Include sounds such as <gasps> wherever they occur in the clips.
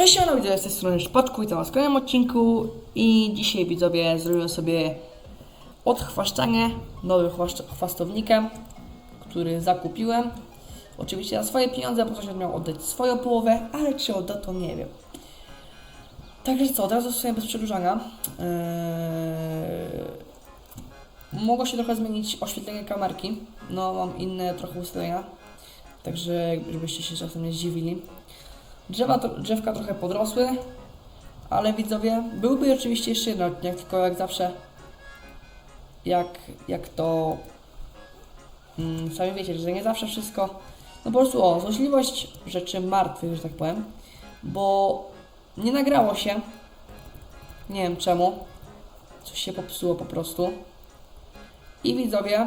Cześć, ja widzę z tej strony Szpotku i to was w kolejnym odcinku i dzisiaj widzowie zrobiłem sobie odchwaszczanie nowym chwastownikiem, który zakupiłem. Oczywiście za swoje pieniądze, bo ktoś miał oddać swoją połowę, ale czy odda to nie wiem. Także co, od razu sobie bez przedłużania. Eee, mogło się trochę zmienić oświetlenie kamerki. No, mam inne trochę ustawienia. Także żebyście się czasem nie zdziwili. Drzewa, drzewka trochę podrosły, ale widzowie, byłby oczywiście jeszcze jeden odcinek, tylko jak zawsze, jak, jak to mm, sami wiecie, że nie zawsze wszystko, no po prostu o, złośliwość rzeczy martwych, że tak powiem, bo nie nagrało się, nie wiem czemu, coś się popsuło po prostu. I widzowie,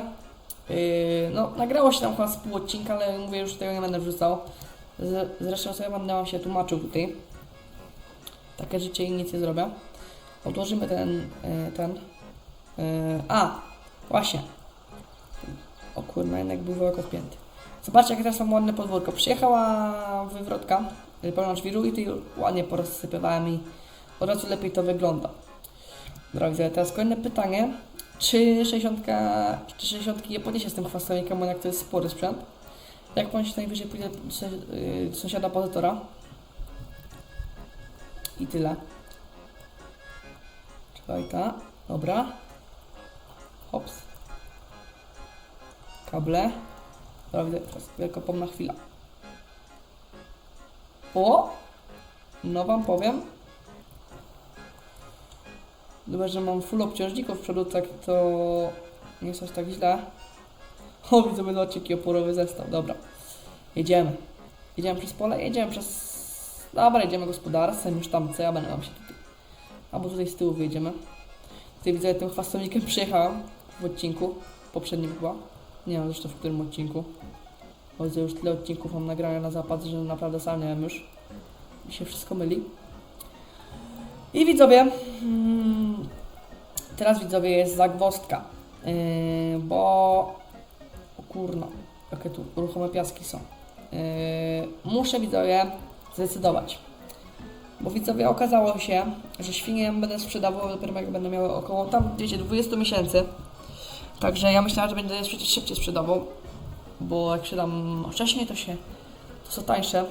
yy, no nagrało się tam chyba z pół odcinka, ale mówię, już tego nie będę wrzucał, Zresztą sobie będę się tłumaczył tutaj. Takie życie i nic nie zrobię. Odłożymy ten, e, ten. e, A, właśnie. O kurna, jednak był worek odpięty. Zobaczcie, jak teraz mam ładne podwórko. Przyjechała wywrotka y, pełna żwiru i tutaj ładnie porozsypywałem i od razu lepiej to wygląda. Dobra, widzę. Teraz kolejne pytanie. Czy 60, czy 60 je podniesie z tym chwastownikiem, bo jak to jest spory sprzęt? Jak pan się najwyżej pójdzie do sąsiada pozytora? I tyle. Czekaj, ta. Dobra. Hops. Kable. Dobra, widzę, teraz wielkopomna chwila. O! No wam powiem. Chyba, że mam full obciążników w przodu, tak to nie jest aż tak źle. O, widzę, będą odcinki oporowy zestaw. Dobra. Jedziemy. Jedziemy przez pole, jedziemy przez... Dobra, jedziemy gospodarstwem, już tam, co ja będę wam się tutaj... Albo tutaj z tyłu wyjedziemy. Tutaj widzę, tym chwastownikiem przyjechałem w odcinku, poprzednim chyba. Nie wiem zresztą w którym odcinku. Bo już tyle odcinków mam nagrane na zapad, że naprawdę sam nie wiem już. Mi się wszystko myli. I widzowie, mm, teraz widzowie jest zagwozdka, yy, bo kurno, jakie tu ruchome piaski są. Yy, muszę widzowie zdecydować. Bo widzowie okazało się, że świnie będę sprzedawał dopiero jak będą miały około tam, wiecie, 20 miesięcy. Także ja myślałem, że będę je szybciej sprzedawał. Bo jak sprzedam wcześniej, to się to są tańsze.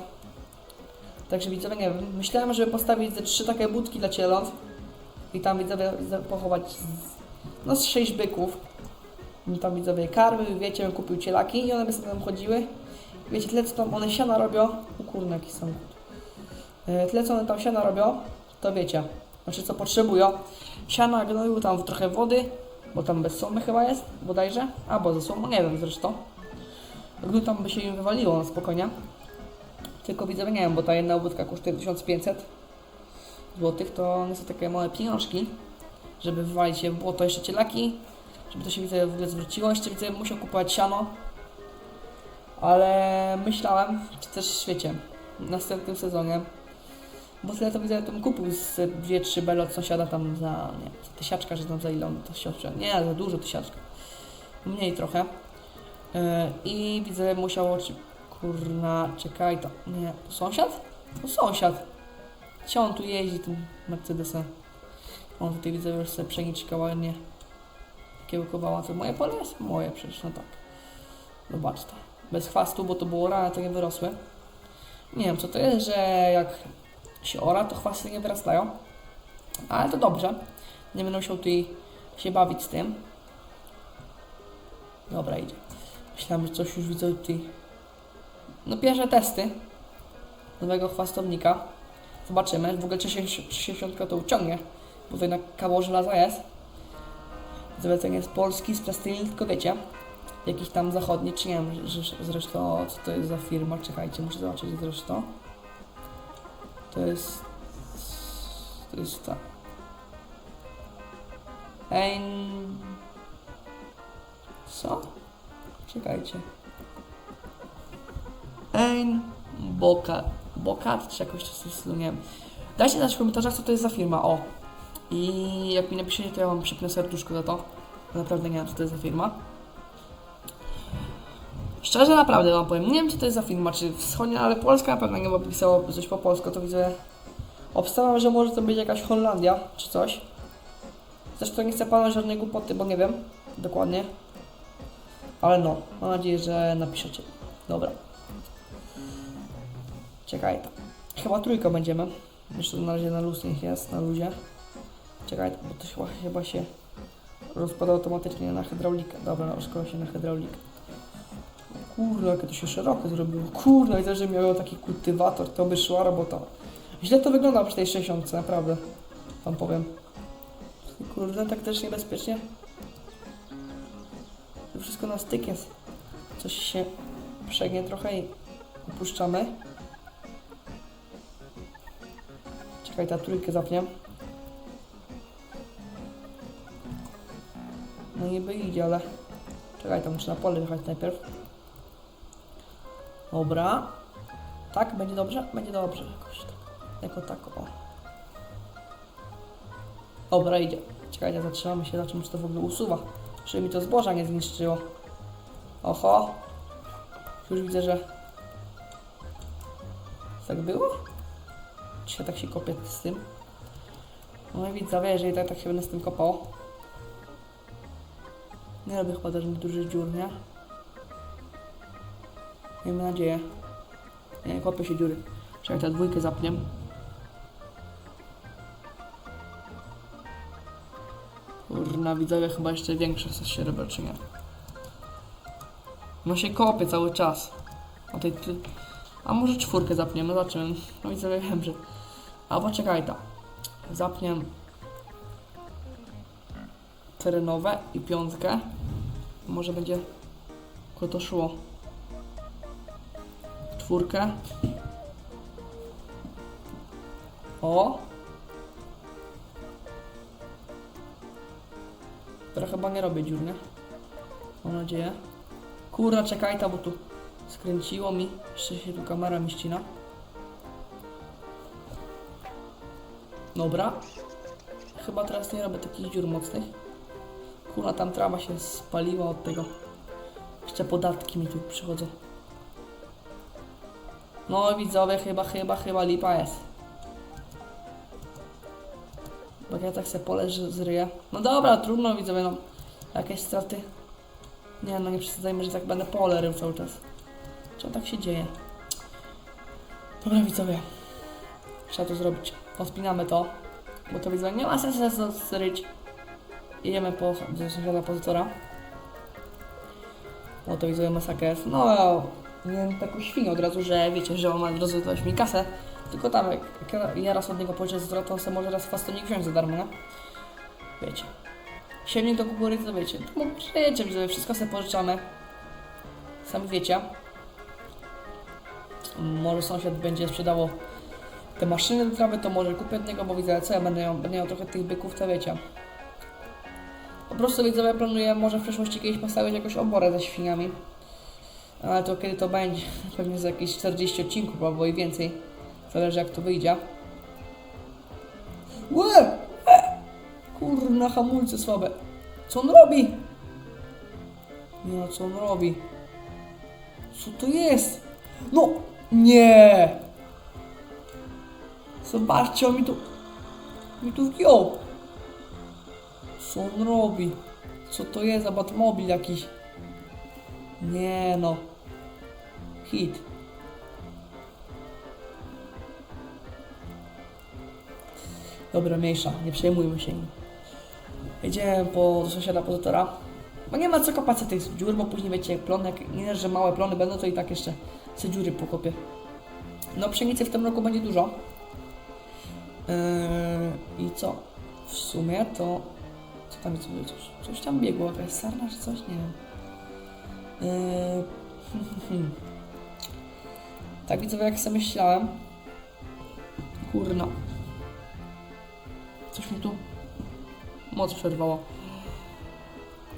Także widzowie, nie wiem, myślałem, żeby postawić ze trzy takie budki dla cieląt i tam widzowie pochować z, no z sześć byków. I tam widzowie karmy, wiecie, kupił cielaki i one by sobie tam chodziły. Wiecie, tyle co tam one siana robią, o kurna jaki samochód. E, Tyle co one tam siana robią, to wiecie, znaczy co potrzebują. Siana, gnoju, tam trochę wody, bo tam bez słomy chyba jest, bodajże, albo ze słomą, nie wiem zresztą. Gnój tam by się im wywaliło na spokojnie. Tylko widzowie nie wiem, bo ta jedna obudka kosztuje 1500 złotych, to one są takie małe pieniążki, żeby wywalić je w błoto jeszcze cielaki, żeby to się widzę w ogóle zwróciło. Jeszcze widzę, musiał kupować siano, ale myślałem, czy też wiecie, w następnym sezonie, bo tyle to widzę, to kupił z 2-3 bele od sąsiada tam za, nie za tysiaczka, że tam za ile on to się odczyta. Nie, za dużo tysiaczka. Mniej trochę. Yy, I widzę, musiało, czy, kurna, czekaj to, nie, to sąsiad? To sąsiad. Gdzie on tu jeździ tym Mercedesem? On tutaj widzę, już sobie pszeniczka ładnie kiełkowała. To moje pole jest? Moje przecież, no tak. Zobaczcie. Bez chwastu, bo to było rane, to nie wyrosły. Nie wiem, co to jest, że jak się ora, to chwasty nie wyrastają. Ale to dobrze. Nie będę musiał tutaj się bawić z tym. Dobra, idzie. Myślałem, że coś już widzę tutaj. No pierwsze testy nowego chwastownika. Zobaczymy. W ogóle czy się, czy się świątka to uciągnie, bo to jednak kawał żelaza jest. Zalecenie jest polski, z plastyliny, tylko wiecie, jakiś tam zachodni, czy nie wiem zresztą co to jest za firma, czekajcie, muszę zobaczyć zresztą. To jest... To jest ta... Ein... Co? Czekajcie. Ein Boka. Bokat, czy jakoś jest, nie wiem. Dajcie znać w komentarzach, co to jest za firma, o. I jak mi napiszecie, to ja wam przypnę serduszko za to. Naprawdę nie wiem, co to jest za firma. Szczerze, naprawdę wam powiem, nie wiem, co to jest za firma, czy wschodnia, ale polska na pewno nie, bo pisało coś po polsku, to widzę Obstawiam, że może to być jakaś Holandia czy coś. Zresztą nie chcę pana żadnej głupoty, bo nie wiem dokładnie. Ale no, mam nadzieję, że napiszecie. Dobra. Czekaj. Chyba trójką będziemy. Jeszcze na razie na luz niech jest, na luzie. Czekaj, bo to chyba, chyba się rozpada automatycznie na hydraulikę. Dobra, no, rozkłada się na hydraulikę. Kurde, jakie to się szerokie zrobiło. Kurde, widzę, że miał taki kultywator, to by szła robota. Źle to wygląda przy tej 60, naprawdę. Wam powiem. Kurde, tak też niebezpiecznie. Wszystko na styk jest. Coś się przegnie trochę i opuszczamy. Czekaj, ta trójkę zapnie. No niby idzie, ale... Czekaj, tam muszę na pole jechać najpierw. Dobra. Tak? Będzie dobrze? Będzie dobrze. Jakoś tak. Jako tak, o. Dobra, idzie. Czekajcie, zatrzymamy się, zobaczymy, czy to w ogóle usuwa. Żeby mi to zboża nie zniszczyło. Oho. Już widzę, że... Tak było? Czy tak się kopie z tym? No i widzowie, jeżeli tak, tak się będę z tym kopał. Nie robię chyba też dużych dziur, nie? Miejmy nadzieję. Nie, kopię się dziury. Czekaj, tę dwójkę zapniem. Kurna, widzowie, chyba jeszcze większe coś się robi, czy nie? No się kopie cały czas. A, tej. A może czwórkę zapniemy, zobaczymy. No widzowie, wiem, że... Albo czekaj, ta. Zapniem terenowe i piątkę. Może będzie tylko to szło. Czwórkę. O! Teraz chyba nie robię dziur, nie? Mam nadzieję. Kurna, czekaj ta, bo tu skręciło mi. Jeszcze się tu kamera mi ścina. Dobra. Chyba teraz nie robię takich dziur mocnych. Kurna, tam trawa się spaliła od tego. Jeszcze podatki mi tu przychodzą. No widzowie, chyba, chyba, chyba lipa jest. Bo ja tak se poleżę, zryję. No dobra, trudno widzowie, no. Jakieś straty. Nie no, nie przesadzajmy, że tak będę pole rył cały czas. Czemu tak się dzieje? Dobra widzowie. Trzeba to zrobić. Odpinamy to. Bo to widzowie nie ma sensu zryć. Jedziemy po do sąsiada pozytora. O to widzowie masakra jest. No, nie taką świnię od razu, że wiecie, że on ma dać mi kasę. Tylko tam, jak, ja- raz od niego pożyczę zwrot, to on sobie może raz fastonik wziąć za darmo, nie? Wiecie. Siewnik do kukurydzy, to wiecie. No, wiecie, że wszystko sobie pożyczamy. Sami wiecie. Może sąsiad będzie sprzedało te maszyny do trawy, to może kupię od niego, bo widzę, co ja będę miał, będę miał trochę tych byków, to wiecie. Po prostu widzowie planuję może w przyszłości kiedyś postawić jakąś oborę ze świniami. Ale to kiedy to będzie? Pewnie za jakieś 40 odcinków albo i więcej. Zależy jak to wyjdzie. Łe! Kurna, hamulce słabe. Co on robi? No, co on robi? Co to jest? No! Nie! Zobaczcie, on mi tu... mi tu wgiął. Co on robi? Co to jest za Batmobil jakiś? Nie no. Hit. Dobra, mniejsza, nie przejmujmy się nim. Jedziemy po do sąsiada pozytora. Bo nie ma co kopać tych dziur, bo później wiecie, plony, jak nie że małe plony będą, to i tak jeszcze se dziury pokopię. No pszenicy w tym roku będzie dużo. Yy, I co? W sumie to... Co tam jest? Coś, coś tam biegło, jakaś sarna czy coś? Nie wiem. Yy, <laughs> tak widzowie, jak sobie myślałem. Kurno. Coś mi tu moc przerwało.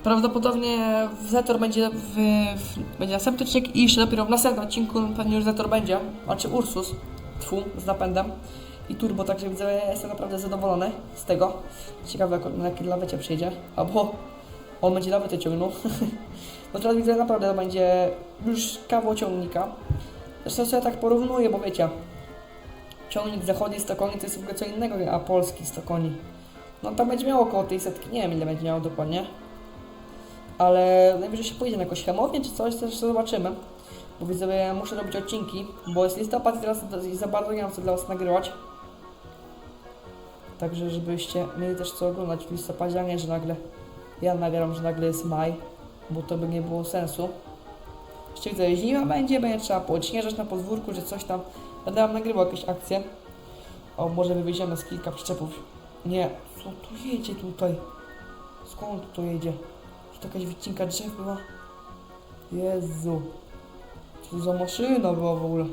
Prawdopodobnie Zetor będzie, w, w, będzie następny odcinek i jeszcze dopiero w następnym odcinku pewnie już Zetor będzie, znaczy Ursus, tfu, z napędem i turbo, także widzę, jestem naprawdę zadowolony z tego. Ciekawe, jak- na jakie lawecie przyjdzie, albo on będzie lawetę ciągnął. <laughs> no teraz widzę, naprawdę będzie już kawał ciągnika. Zresztą sobie tak porównuję, bo wiecie, ciągnik zachodni 100 koni to jest w ogóle co innego, a polski 100 koni. No tam będzie miało około tej setki, nie wiem ile będzie miało dokładnie. Ale najwyżej się pójdzie na jakąś hamownię czy coś, też zobaczymy. Bo widzowie, muszę robić odcinki, bo jest listopad i teraz za bardzo nie mam co dla was nagrywać. Także żebyście mieli też co oglądać w listopadzie, a nie, że nagle ja nagram, że nagle jest maj, bo to by nie było sensu. Jeszcze widzę, zima będzie, będzie trzeba poodśnieżać na podwórku, że coś tam. Będę wam nagrywał jakieś akcje. O, może wywieziemy z kilka przyczepów. Nie, co tu jedzie tutaj? Skąd to jedzie? Czy to jakaś wycinka drzew była? Jezu. Co za maszyna była w ogóle?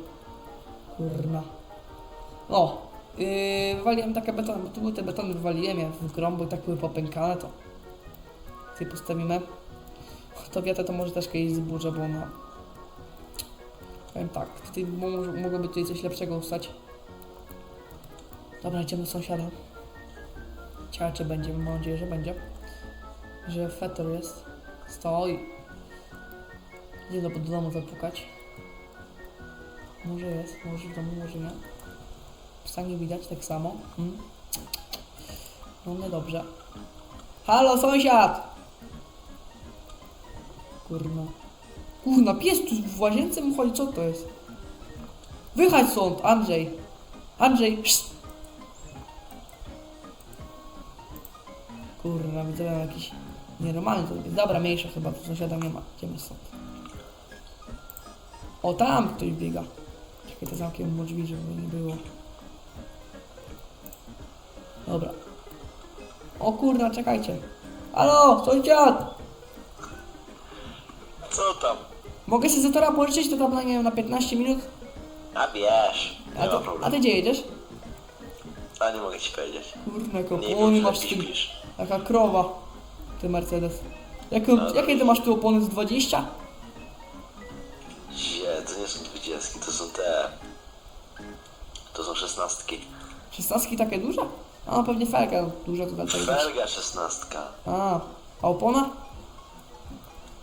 Kurna. O, yy, wywaliłem takie betony, bo tu były te betony, wywaliłem je w grom, bo tak były popękane, to tutaj postawimy. To wiatę to może też kiedyś zburzę, bo ona... Powiem tak, tutaj mogłoby tutaj coś lepszego ustać. Dobra, idziemy do sąsiada. Ciekawe czy będzie, mam nadzieję, że będzie. Że fetor jest. Stoi. Idzie do domu zapukać. Może jest, może w domu, może nie. Psa nie widać, tak samo. Mm. No niedobrze. Halo, sąsiad! Kurna. Kurna, pies tu w łazience mu chodzi, co to jest? Wychodź stąd, Andrzej. Andrzej, szt. Kurna, widzę jakiś nienormalny to jest. Dobra, mniejsza chyba, tu sąsiada nie ma. Idziemy stąd. O, tam ktoś biega. Czekaj, to zamkiem drzwi, żeby nie było. Dobra. O kurna, czekajcie. Halo, sąsiad! Co tam? Mogę się za tora pożyczyć, to tam na, nie wiem, na 15 minut? A wiesz, nie A, ma a problemu. ty gdzie jedziesz? A nie mogę ci powiedzieć. Kurna, Nie opony wiem, masz śpisz. jaka krowa. Ty Mercedes. Jaką, No, jakie ty masz tu opony z 20? Nie, to nie są dwudziestki, to są te... To są szesnastki. 16 takie duże? A no pewnie felga duża to dlatego. też. Felga szesnastka. A, a opona?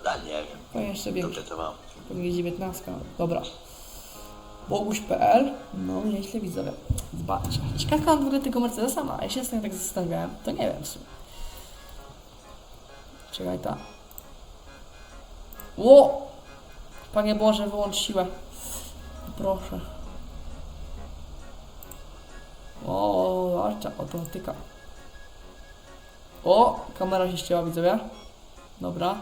A nie wiem, To jeszcze większa. dobrze to mam. Pewnie 19. Dobra. Boguś.pl No, nieźle widzowie. Zobaczcie. Ciekawe mam w ogóle tego Mercedesa ma. Ja się z tym tak zastanawiałem. To nie wiem w sumie. Czekaj ta. Ło! Panie Boże, wyłącz siłę. Proszę. O, arcza, automatyka. O, kamera się ścięła, widzowie. Dobra.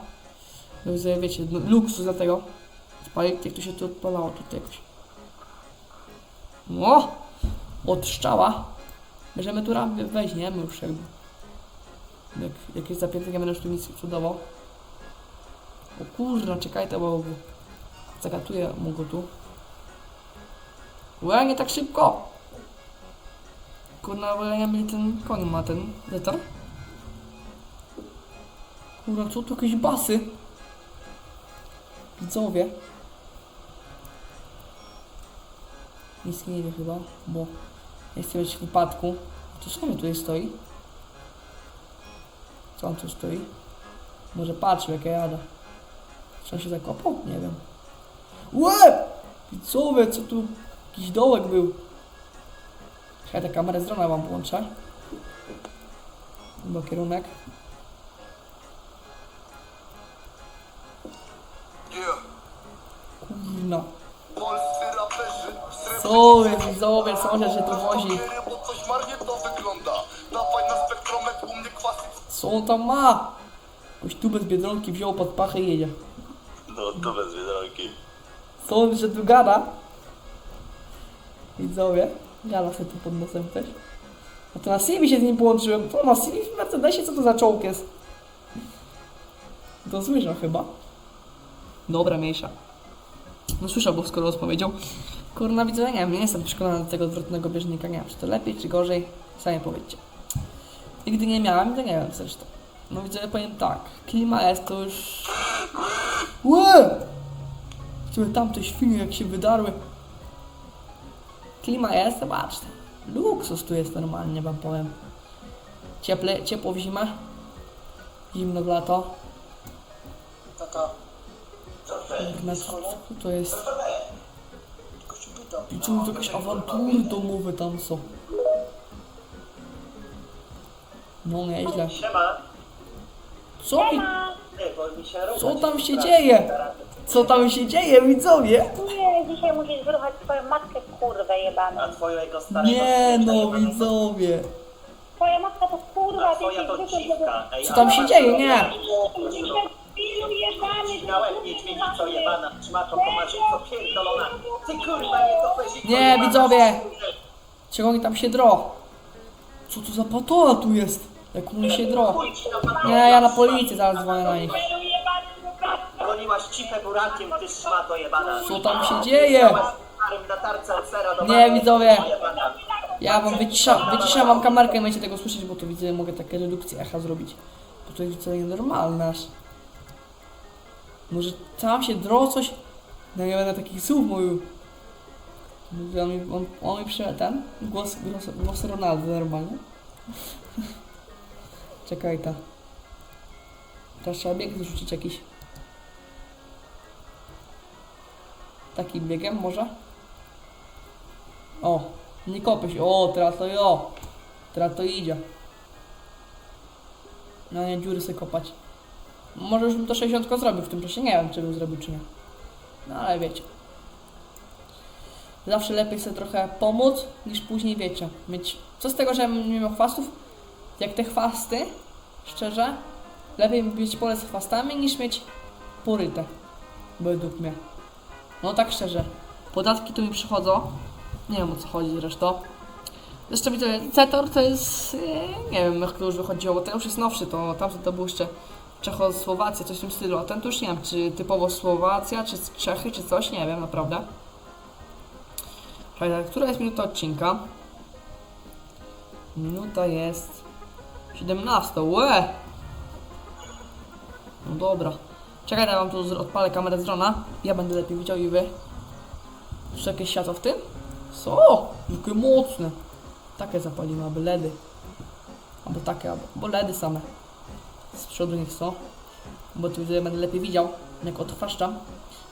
No widzę, wiecie, no, luksus dlatego. Spalić, jak to się tu odpalało tutaj jakoś. O! Od szczała. Bierzemy tu ramię, weźmiemy już jakby. Jak, jak jest zapięty, nie będę już tu nic cudował. O kurna, czekaj to, bo zagatuję mu go tu. Łe, nie tak szybko! Kurna, bo ja nie ten koń ma ten zetor. Kurna, co tu jakieś basy? Widzowie. Nic nie wie chyba, bo nie chcę mieć wypadku. To sobie tutaj stoi. Co on tu stoi? Może patrzył jak ja jadę. Czy on się zakopał? Nie wiem. Łe! Widzowie, co tu? Jakiś dołek był. Czekaj, tę kamerę z drona wam włączę. Chyba kierunek. Raperzy Co jest widzowie, sądzę, że to wozi. Bo Co on tam ma? Jakoś tu bez biedronki wziął pod pachę i jedzie. No to bez biedronki. Co on, że tu gada? Widzowie, gada sobie tu pod nosem też. A to na Civi się z nim połączyłem. To na Civi w Mercedesie, co to za czołg jest? To słyszał chyba. Dobra, mniejsza. No słyszał, bo skoro odpowiedział. Kurna, widzowie, nie wiem, nie jestem przekonany do tego odwrotnego bieżnika. Nie wiem, czy to lepiej, czy gorzej. Sami powiedzcie. Nigdy nie miałem, to nie wiem zresztą. No widzowie, powiem tak. Klima jest to już... Łe! Zobaczmy tamte świnie jak się wydarły. Klima jest, zobaczcie. Luksus tu jest normalnie, wam powiem. Cieple, ciepło w zimę. Zimno w lato. Tata, Co to jest? I czemu to jakieś awantury domowe tam są? No nieźle. Co, mi, Się co tam się dzieje? Co tam się dzieje, widzowie? Nie, dzisiaj musisz wyruchać swoją matkę, kurwę A jebaną. twojego starego Nie no, widzowie. Twoja matka to kurwa, A ty twoja to dziwka. Co a tam się dzieje? Nie. Ilu jebany, Na łeb niedźwiedzico jebana, szmato pomarzyco pierdolona. Ty kurwa nie to peziko Nie, jebana. widzowie. Czego oni tam się dro? Co to za patola tu jest? Jak oni się dro? Nie, ja na policję zaraz dzwonię na nich. Goniłaś cipę burakiem, ty szmato jebana. Co tam się dzieje? Nie, widzowie. Ja wam wyciszam, wyciszam wam kamerkę i będziecie tego słyszeć, bo tu widzę, mogę takie redukcje echa zrobić. Bo to jest co nienormalne aż. Może tam się dro coś? No nie będę takich słów mówił. On mi, on, on mi przyjął ten głos, głos, głos Ronaldo normalnie. Czekaj ta. Teraz trzeba bieg zrzucić jakiś. Takim biegiem może? O, nie kopy się. O, teraz to jo. Teraz to idzie. No nie, dziury sobie kopać. Może już bym to 60 zrobił w tym czasie. Nie wiem, czy bym zrobił, czy nie. No ale wiecie. Zawsze lepiej sobie trochę pomóc, niż później, wiecie, mieć... Co z tego, że nie miał chwastów? Jak te chwasty, szczerze, lepiej mieć pole z chwastami, niż mieć poryte. Według mnie. No tak szczerze. Podatki tu mi przychodzą. Nie wiem o co chodzi zresztą. Jeszcze widzę, Cetor to jest, e, nie wiem jak to już wychodziło, bo ten już jest nowszy, to tamten to był jeszcze Czechosłowacja, coś w tym stylu, a ten to już nie wiem, czy typowo Słowacja, czy Czechy, czy coś, nie wiem naprawdę. Czekaj, która jest minuta odcinka? Minuta jest 17, łe! No dobra. Czekaj, ja wam tu odpalę kamerę z drona. Ja będę lepiej widział i wy. Czy jakieś światło w tym? Co? Jakie mocne. Takie zapalimy, albo LEDy. Albo takie, albo, albo LEDy same. Z przodu niech są. Bo tu widzę, będę lepiej widział, jak odchwaszczam.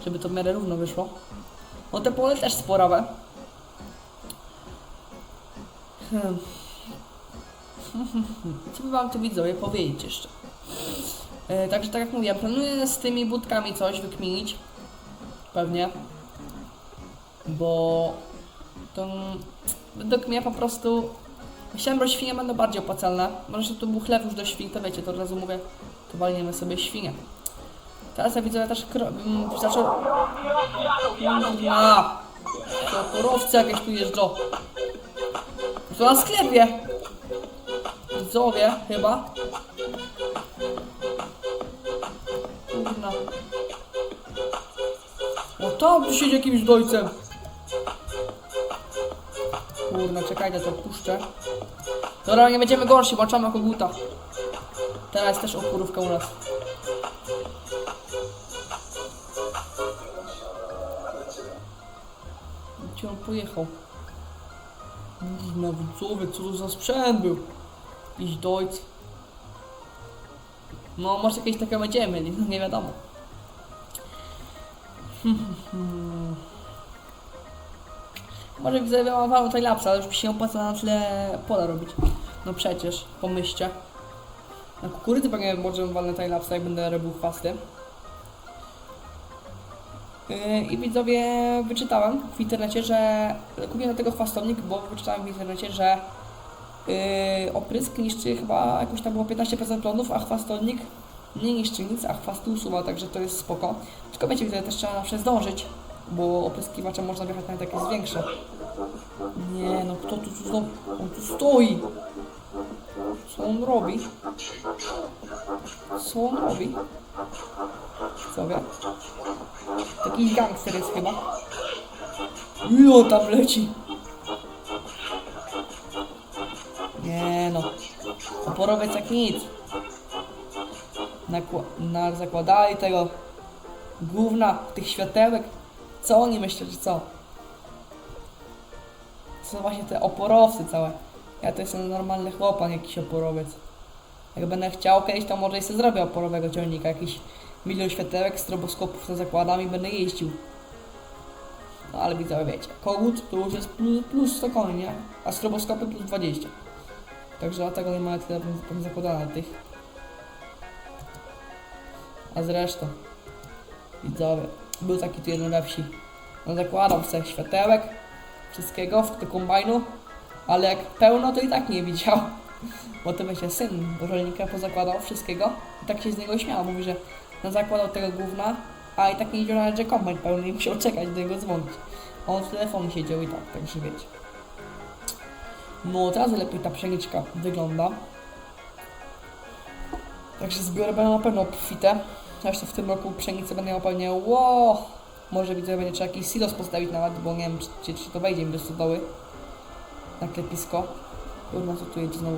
Żeby to w miarę równo wyszło. No te pole też sporawe. Hmm. Co by wam tu widzowie powiedzieć jeszcze? E, także tak jak mówiłem, planuję z tymi budkami coś wykminić. Pewnie. Bo to według mnie po prostu myślałem, że świnie będą bardziej opłacalne. Może że to był chleb już do świn, to wiecie, to od razu mówię, to walniemy sobie świnie. Teraz ja widzę, że też kro... m, zaczął... A, to jakieś tu jeżdżą. To na sklepie. Widzowie, chyba. Kurna. O tam tu siedzi jakimś dojcem. Kurna, czekajcie, to puszczę. Dobra, nie będziemy gorsi, włączamy koguta. Teraz też oporówka u nas. Gdzie on pojechał? Na widzowie, co to za sprzęt był? Jakiś dojc. No, może jakieś takie będziemy mieli, no nie wiadomo. <laughs> Może widzę, mam wam tutaj lapsa, ale już mi się opłaca na tyle pola robić. No przecież, pomyślcie. Na kukurydzy pewnie może walnę timelapsa, jak będę robił chwasty. Yy, I widzowie, wyczytałem w internecie, że kupiłem tego chwastownik, bo wyczytałem w internecie, że oprysk niszczy chyba jakoś tam było 15% plonów, a chwastownik nie niszczy nic, a chwasty usuwa, także to jest spoko. Tylko wiecie, widzę, też trzeba zawsze zdążyć, bo opryskiwaczem można wjechać nawet jak jest większe. Nie no, kto tu, tu znowu, on tu stoi. Co on robi? Co on robi? Co wie? Taki gangster jest chyba. On tam leci. Nie no. Oporowiec jak nic. Na, zakładali tego gówna, tych światełek. Co oni myślą, że co? To są właśnie te oporowcy całe. Ja to jestem normalny chłopak, jakiś oporowiec. Jak będę chciał kiedyś, to może i sobie zrobię oporowego ciągnika. Jakiś milion światełek, stroboskopów to zakładam i będę jeździł. No ale widzowie wiecie, kogut to już jest plus, plus 100 koni, nie? A stroboskopy plus 20. Także dlatego nie ma tyle pewnie zakładane tych. A zresztą, widzowie, był taki tu jeden we wsi. No zakładał sobie światełek, wszystkiego w do kombajnu, ale jak pełno to i tak nie widział. Bo to wiecie, syn rolnika pozakładał wszystkiego i tak się z niego śmiał. Mówi, że no zakładał tego gówna, a i tak nie nawet, że kombajn pełny i musiał czekać do niego dzwonić. On w telefonie siedział i tak, także wiecie. No teraz lepiej ta pszeniczka wygląda. Także zbiory będą na pewno obfite. Zresztą w tym roku pszenicę będę miał pewnie ło. Może widzę, będzie trzeba jakiś silos postawić nawet, bo nie wiem, czy, czy, czy to wejdzie mi do stodoły. Na klepisko. Kurwa, co tu jedzie znowu?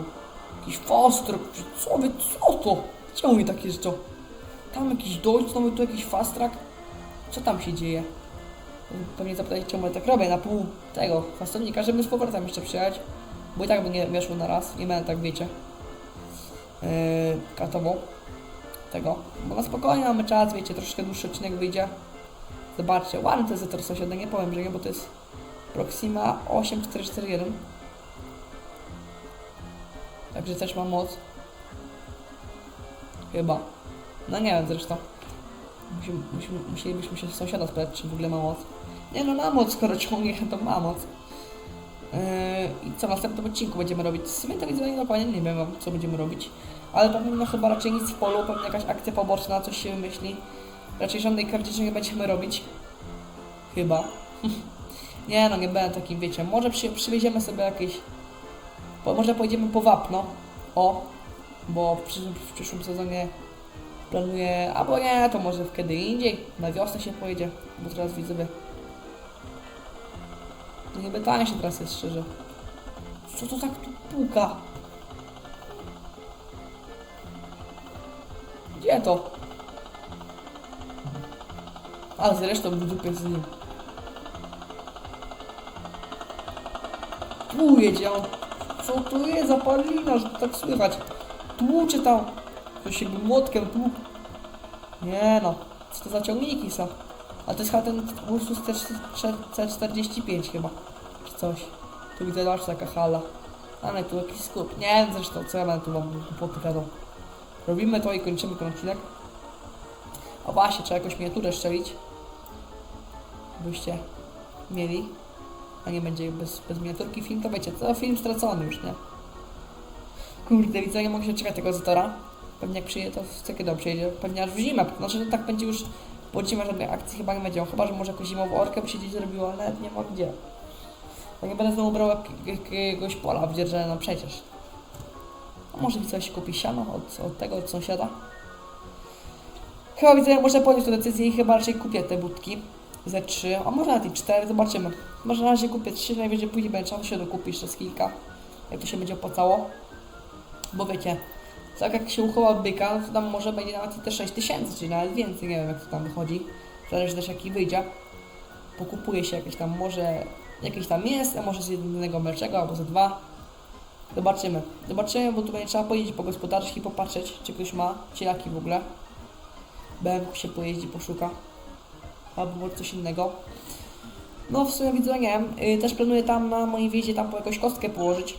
Jakiś fastrak, co wy, co to? Czemu mi takie rzeczy? Tam jakiś dojść, znowu tu jakiś fastrak. Co tam się dzieje? Pewnie zapytać, czemu ja tak robię na pół tego fastownika, żeby z powrotem jeszcze przyjechać. Bo i tak by nie weszło na raz, nie będę tak wiecie. Yy, katował tego. Bo na spokojnie mamy czas, wiecie, troszkę dłuższy odcinek wyjdzie. Zobaczcie, ładny to jest zator sąsiada, nie powiem, że nie, bo to jest Proxima 8441. Także też ma moc. Chyba. No nie wiem zresztą. Musimy, musimy, musielibyśmy się sąsiada spytać, czy w ogóle ma moc. Nie no, ma moc, skoro ciągnie, to ma moc. Yy, I co w następnym odcinku będziemy robić? W sumie tak widzę, dokładnie nie wiem co będziemy robić. Ale pewnie no chyba raczej nic w polu, pewnie jakaś akcja poboczna, coś się wymyśli. Raczej żadnej kardziczy nie będziemy robić. Chyba. <laughs> nie no, nie będę takim, wiecie, może przy, przywieziemy sobie jakieś... Po, może pojedziemy po wapno. O, bo w przyszłym, w przyszłym sezonie planuję, albo nie, to może w kiedy indziej, na wiosnę się pojedzie, bo teraz widzowie. To niby tańsze teraz jest szczerze. Co to tak tu puka? Gdzie to? A zresztą w dupie z nim. Tu jedzie. Co to jest za palina, że tak słychać? Tłucze tam. Ktoś jakby młotkiem tłuk. Nie no. Co to za ciągniki są? A to jest chyba ten Ursus C45 chyba. Czy coś. Tu widzę dalsza taka hala. Ale tu jakiś skup. Nie wiem zresztą co ja będę tu wam podpowiadał. Robimy to i kończymy ten odcinek. A właśnie, trzeba jakąś miniaturę szczelić. Byście mieli. A nie będzie bez, bez miniaturki film, to wiecie, to film stracony już, nie? Kurde, widzę, nie mogę się czekać tego Zatora. Pewnie jak przyjedzie, to co kiedy przyjedzie? Pewnie aż w zimę. Znaczy, że tak będzie już po zimę żadnej akcji chyba nie będzie. Chyba, że może jakąś zimową orkę by się gdzieś zrobiło, ale nie ma gdzie. Ja nie będę znowu brał jak- jakiegoś pola w dzierżę, no przecież. A może mi coś kupi siano od, od tego, od sąsiada? Chyba widzę, muszę podjąć tę decyzję i chyba raczej kupię te budki. Ze trzy, a może nawet i cztery, zobaczymy. Może na razie kupię trzy, najwyżej później będzie trzeba się dokupić jeszcze z kilka. Jak to się będzie opłacało. Bo wiecie, tak jak się uchowa byka, to tam może będzie nawet te 6 tysięcy, czy nawet więcej, nie wiem jak to tam wychodzi. Zależy też jaki wyjdzie. Pokupuje się jakieś tam, może jakieś tam mięso, może z jednego mleczego albo ze dwa. Zobaczymy. Zobaczymy, bo tu będzie trzeba pojeździć po gospodarstwie i popatrzeć, czy ktoś ma cielaki w ogóle. BMW się pojeździ, poszuka. Albo może coś innego. No w sumie widzę, nie wiem, y, też planuję tam na moim wjeździe tam po jakąś kostkę położyć,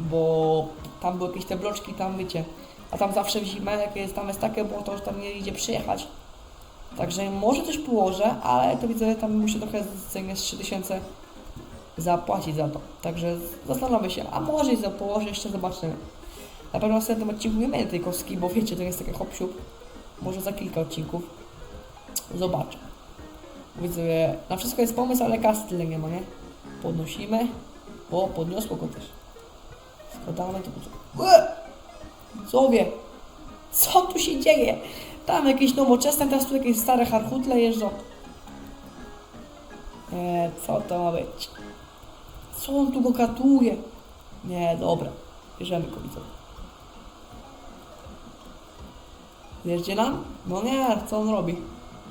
bo tam były jakieś te bloczki, tam wiecie, a tam zawsze w zimę, jak jest, tam jest takie błoto, że tam nie idzie przyjechać. Także może też położę, ale to widzę, tam muszę trochę z z 3000 zapłacić za to. Także zastanowię się, a może położę, jeszcze zobaczymy. Na pewno w następnym odcinku nie będzie tej kostki, bo wiecie, to jest takie hop siup. Może za kilka odcinków. Zobaczę. Widzę, na wszystko jest pomysł, ale kasy tyle nie ma, nie? Podnosimy. O, podniosło go też. Składamy to. Łe! Widzowie! Co tu się dzieje? Tam jakieś nowoczesne, teraz tu jakieś stare harchutle jeżdżą. Nie, co to ma być? Co on tu go katuje? Nie, dobra. Bierzemy go, widzowie. Jeździ nam? No nie, co on robi?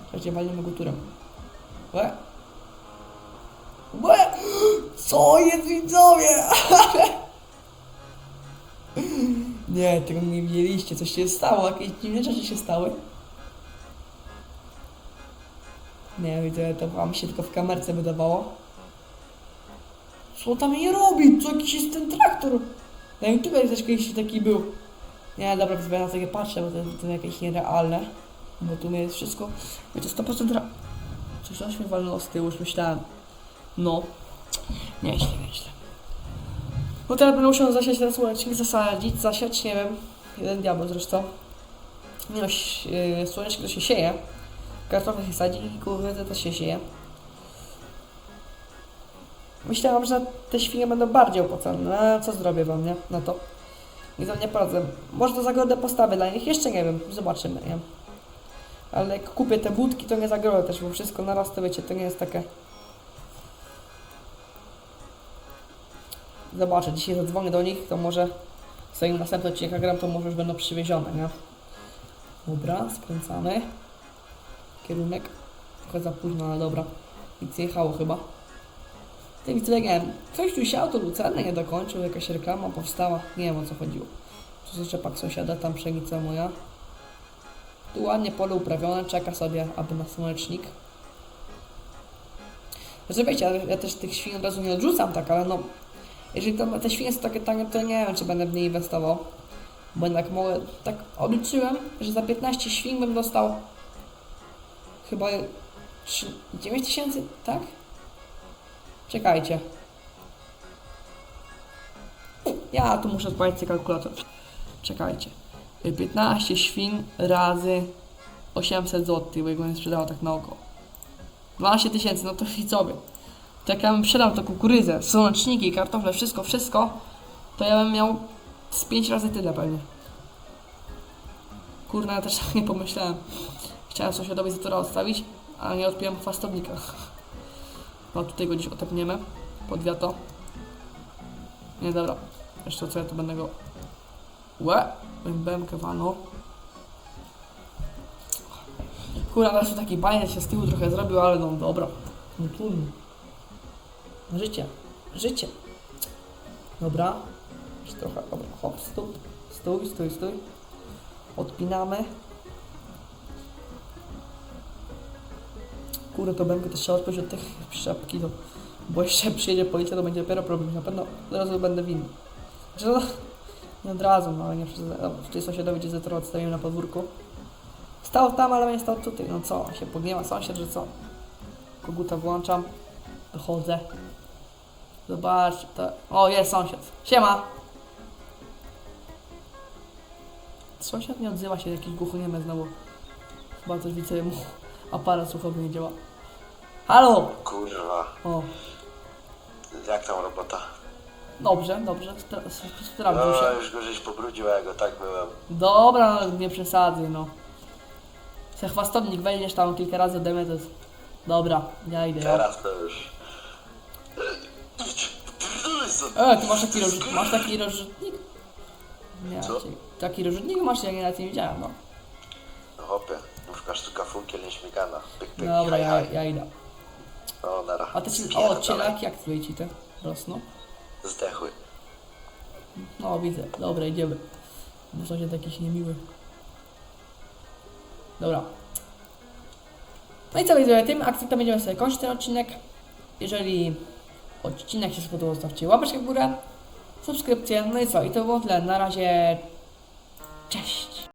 Słuchajcie, walimy go turem. Łe? Łe! <gasps> Co jest widzowie? <laughs> nie, tego nie widzieliście. Coś się stało, jakieś dziwne rzeczy się stały. Nie widzę, to wam się tylko w kamerce wydawało. Co tam nie robi? Co jakiś jest ten traktor? Na YouTube też kiedyś taki był. Nie, dobra, więc na takie patrzę, bo to, to jakieś nierealne. Bo tu jest wszystko. Wiecie, 100% ra... Coś tam mnie walnęło z tyłu, już myślałem. No. Nieźle, nieźle. No teraz będę musiał zasiać ten słonecznik, zasadzić, zasiać, nie wiem. Jeden diabeł zresztą. Nie no, yy, słonecznik to się sieje. Kartofle się sadzi i kurde to się sieje. Myślałam, że te świnie będą bardziej opłacalne, ale co zrobię wam, nie? Na to. I za nie poradzę. Może to zagrodę postawię dla nich, jeszcze nie wiem, zobaczymy, nie? Ale jak kupię te budki, to nie zagrodę też, bo wszystko naraz, to wiecie, to nie jest takie... Zobaczę, dzisiaj zadzwonię do nich, to może zanim następny odcinek nagram, to może już będą przywiezione, nie? Dobra, skręcamy. Kierunek. Trochę za późno, ale dobra. Nic jechało chyba. Ty widzę, nie wiem, ktoś tu siał, to Lucerny nie dokończył, jakaś reklama powstała. Nie wiem o co chodziło. Tu jest rzepak sąsiada, tam pszenica moja. Tu ładnie pole uprawione, czeka sobie, aby na słonecznik. Znaczy wiecie, ja, ja też tych świn od razu nie odrzucam tak, ale no... Jeżeli to, te świnie są takie tanie, to nie wiem, czy będę w nie inwestował. Bo jednak mogę... Tak obliczyłem, że za 15 świn bym dostał... Chyba... 3, 9 tysięcy, tak? Czekajcie. Ja tu muszę sobie kalkulator. Czekajcie. Y, 15 świn razy 800 zł, bo jakbym sprzedał tak na oko. 12 tysięcy, no to <laughs> i by? To jak ja bym sprzedał to kukurydzę, słoneczniki, kartofle, wszystko, wszystko, to ja bym miał z 5 razy tyle pewnie. Kurna, ja też tak <laughs> nie pomyślałem. Chciałem sąsiadowi zatora odstawić, ale nie odpiłem chwastownika. <laughs> No tutaj go gdzieś otepniemy. Pod wiato. Nie, dobra. Jeszcze co ja tu będę go... Łe! BMK walnął. Kurwa, teraz taki baniec się z tyłu trochę zrobił, ale no dobra. No trudno. Życie. Życie. Dobra. Jeszcze trochę, dobra, hop, stój. Stój, stój, stój. Odpinamy. Kurde, to będę też trzeba odpiąć od tych przyczepki, no. Bo jeszcze przyjedzie policja, to będzie dopiero problem. Na pewno od razu będę winny. Znaczy, no, nie od razu, no ale nie przez... Dobra, tutaj sąsiadowi gdzie zetro odstawiłem na podwórku. Stał tam, ale nie stał tutaj. No co, się pogniewa sąsiad, że co? Koguta włączam. Dochodzę. Zobacz, to... O, jest sąsiad. Siema! Sąsiad nie odzywa się, jakiś głuchoniemy znowu. Chyba coś widzę mu <laughs> aparat słuchowy nie działa. Halo! Kurwa, O, jak tam robota? dobrze, dobrze, spra- s- sprawdził No, się. już go żeś pobrudził, a ja go tak byłem. Dobra, no, nie przesadzaj, no. Se chwastownik wejdziesz tam kilka razy ode mnie, to jest... Dobra, ja idę. Ja. Teraz to już... E, ty masz taki, rozrzut, masz taki rozrzutnik? Nie, Co? taki rozrzutnik masz, ja nie nawet nie widziałem, no. No hopie, nówka sztuka funkiel nie śmigana. Pyk, pyk, Dobra, haj, ja, haj. ja idę. No, nara. A te ci... O, Spierdalaj. cielaki, jak twoje ci te rosną? Zdechły. No, widzę. Dobra, idziemy. Bo sąsiad jakiś niemiły. Dobra. No i co widzę, tym akcentem będziemy sobie kończyć ten odcinek. Jeżeli odcinek się spodobał, zostawcie łapeczkę w górę, subskrypcję, no i co, i to było tyle. Na razie, cześć!